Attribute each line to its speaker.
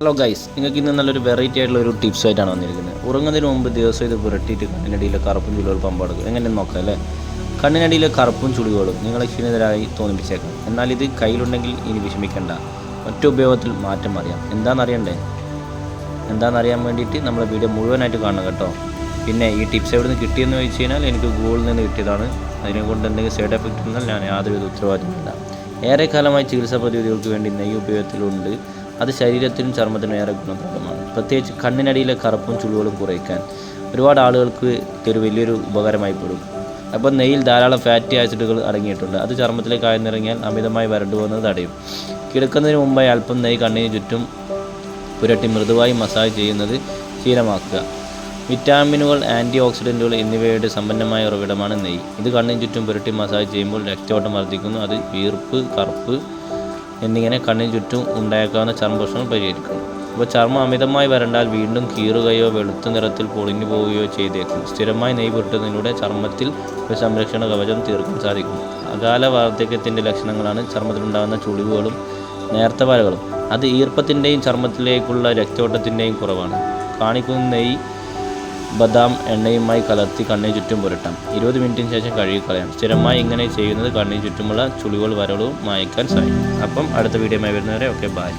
Speaker 1: Hello guys നിങ്ങൾക്ക് ഇന്ന് നല്ലൊരു വെറൈറ്റി ആയിട്ടുള്ള ഒരു ടിപ്സ് ആയിട്ടാണ് വന്നിരിക്കുന്നത്. ഉറങ്ങുന്നതിന് മുമ്പ് ദിവസം ഇത് പുരട്ടിയിട്ട് കണ്ണിനടിയിലെ കറുപ്പും ചുളികൾ പമ്പാടുക എങ്ങനെ നോക്കാം അല്ലേ? കണ്ണിനടിയിലെ കറുപ്പും ചുളികളും നിങ്ങളെ ക്ഷീണിതരായി തോന്നിപ്പിച്ചേക്കാം. എന്നാൽ ഇത് കയ്യിലുണ്ടെങ്കിൽ ഇനി വിഷമിക്കേണ്ട. ഒറ്റ ഉപയോഗത്തിൽ മാറ്റം അറിയാം. എന്താണെന്നറിയണ്ടേ? എന്താണെന്നറിയാൻ വേണ്ടിയിട്ട് നമ്മളെ വീഡിയോ മുഴുവനായിട്ട് കാണണം കേട്ടോ. പിന്നെ ഈ ടിപ്സ് എവിടെ നിന്ന് കിട്ടിയെന്ന് വെച്ച് കഴിഞ്ഞാൽ എനിക്ക് ഗൂഗിളിൽ നിന്ന് കിട്ടിയതാണ്. അതിനെക്കൊണ്ട് എന്തെങ്കിലും സൈഡ് എഫക്റ്റ് ഉണ്ടെങ്കിൽ ഞാൻ യാതൊരു ഉത്തരവാദിത്തമില്ല ഏറെക്കാലമായി ചികിത്സാ പ്രതിവിധികൾക്ക് വേണ്ടി നെയ്യ് ഉപയോഗത്തിലുണ്ട്. അത് ശരീരത്തിനും ചർമ്മത്തിനും ഏറെ ഗുണപ്രദമാണ്. പ്രത്യേകിച്ച് കണ്ണിനടിയിലെ കറുപ്പും ചുളുകളും കുറയ്ക്കാൻ ഒരുപാട് ആളുകൾക്ക് ഇതൊരു വലിയൊരു ഉപകാരമായി പെടും. അപ്പോൾ നെയ്യിൽ ധാരാളം ഫാറ്റി ആസിഡുകൾ അടങ്ങിയിട്ടുണ്ട്. അത് ചർമ്മത്തിലേക്ക് ആഴ്ന്നിറങ്ങിയാൽ അമിതമായി വരണ്ടു പോകുന്നത് തടയും. കിടക്കുന്നതിന് മുമ്പായി അല്പം നെയ്യ് കണ്ണിന് ചുറ്റും പുരട്ടി മൃദുവായി മസാജ് ചെയ്യുന്നത് ശീലമാക്കുക. വിറ്റാമിനുകൾ ആന്റി ഓക്സിഡന്റുകൾ എന്നിവയുടെ സമ്പന്നമായ ഉറവിടമാണ് നെയ്യ്. ഇത് കണ്ണിന് ചുറ്റും പുരട്ടി മസാജ് ചെയ്യുമ്പോൾ രക്തയോട്ടം വർദ്ധിക്കുന്നു. അത് വീർപ്പ് കറുപ്പ് എന്നിങ്ങനെ കണ്ണിന് ചുറ്റും ഉണ്ടായേക്കാവുന്ന ചർമ്മ പ്രശ്നങ്ങൾ പരിഹരിക്കും. അപ്പോൾ ചർമ്മം അമിതമായി വരണ്ടാൽ വീണ്ടും കീറുകയോ വെളുത്ത നിറത്തിൽ പൊളിഞ്ഞു പോവുകയോ ചെയ്തേക്കും. സ്ഥിരമായി നെയ് പുരട്ടുന്നതിലൂടെ ചർമ്മത്തിൽ ഒരു സംരക്ഷണ കവചം തീർക്കാൻ സാധിക്കും. അകാല വാർദ്ധക്യത്തിന്റെ ലക്ഷണങ്ങളാണ് ചർമ്മത്തിലുണ്ടാകുന്ന ചുളിവുകളും നേർത്ത വരകളും അത് ഈർപ്പത്തിന്റെയും ചർമ്മത്തിലേക്കുള്ള രക്തയോട്ടത്തിന്റെയും കുറവാണ്. കാണിക്കുന്ന നെയ്യ് ബദാം എണ്ണയുമായി കലർത്തി കണ്ണിന് ചുറ്റും പുരട്ടാം. ഇരുപത് മിനിറ്റിന് ശേഷം കഴുകിക്കളയാം സ്ഥിരമായി ഇങ്ങനെ ചെയ്യുന്നത് കണ്ണിന് ചുറ്റുമുള്ള ചുളികൾ വരളും മായ്ക്കാൻ സഹായിക്കും. അപ്പം അടുത്ത വീഡിയോയുമായി വരുന്നവരെ ഓക്കെ ബായ്